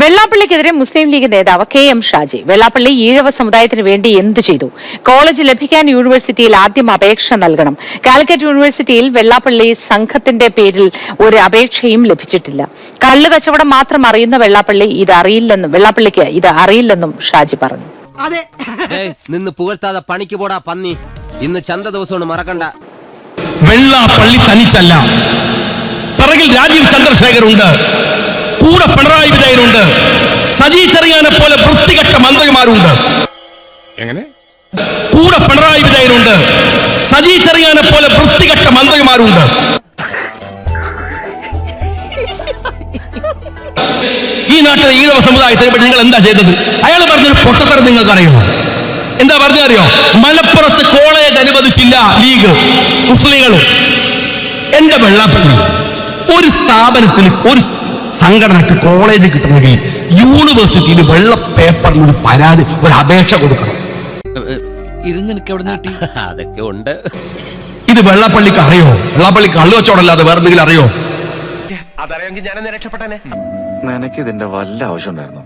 വെള്ളാപ്പള്ളിക്കെതിരെ മുസ്ലിം ലീഗ് നേതാവ് K M Shaji Vellappally Ezhava സമുദായത്തിന് വേണ്ടി എന്ത് ചെയ്തു? കോളേജ് ലഭിക്കാൻ യൂണിവേഴ്സിറ്റിയിൽ ആദ്യം അപേക്ഷ നൽകണം. കാലിക്കറ്റ് യൂണിവേഴ്സിറ്റിയിൽ വെള്ളാപ്പള്ളി സംഘത്തിന്റെ പേരിൽ ഒരു അപേക്ഷയും ലഭിച്ചിട്ടില്ല. കള്ളു കച്ചവടം മാത്രം അറിയുന്ന വെള്ളാപ്പള്ളി ഇത് അറിയില്ലെന്നും വെള്ളാപ്പള്ളിക്ക് ഇത് അറിയില്ലെന്നും ഷാജി പറഞ്ഞു. അതെ. നിന്ന് പുകഴ്ത്താതെ പണിക്ക് പോടാ പന്നി. ഇന്ന് ചന്ത ദിവസമാണ് മറക്കണ്ട. വെള്ളാപ്പള്ളി തനിച്ചല്ല. പിറകിൽ രാജീവ് ചന്ദ്രശേഖർ ഉണ്ട് കൂടെ പിണറായി വിജയനുണ്ട്. സജി ചെറിയാനെ പോലെ വൃത്തികെട്ട മന്ത്രിമാരുണ്ട്. എങ്ങനെ? കൂടെ പിണറായി വിജയനുണ്ട്. സജി ചെറിയാനെ പോലെ വൃത്തികെട്ട മന്ത്രിമാരുണ്ട്. ഈ നാട്ടിലെ ഈഴവ സമുദായത്തെ പറ്റി നിങ്ങൾ എന്താ ചെയ്തത്? അയാൾ പറഞ്ഞൊരു പൊട്ടത്തരം നിങ്ങൾക്ക് അറിയുമോ എന്താ പറഞ്ഞറിയോ മലപ്പുറത്ത് കോളേജ് അനുവദിച്ചില്ല ലീഗ് മുസ്ലിങ്ങൾ. എന്റെ വെള്ളാപ്പള്ളി ഒരു സ്ഥാപനത്തിൽ ഒരു സംഘടനക്ക് കോളേജ് കിട്ടണമെങ്കിൽ യൂണിവേഴ്സിറ്റിയിൽ വെള്ള പേപ്പറിൽ ഒരു പരാതി ഒരു അപേക്ഷ കൊടുക്കണം. ഇത് നിനക്ക് എവിടെ കിട്ടി? അതൊക്കെ ഉണ്ട്. ഇത് വെള്ളപ്പള്ളിക്ക് അറിയോ? വെള്ളപ്പള്ളി കള്ളുവച്ചോടല്ലാതെ വേറെ എന്തെങ്കിലും അറിയോ? അതറിയെങ്കിൽ ഞാൻ രക്ഷപ്പെട്ടനെ. നിനക്ക് ഇതിന്റെ വല്ല ആവശ്യം ഉണ്ടായിരുന്നു?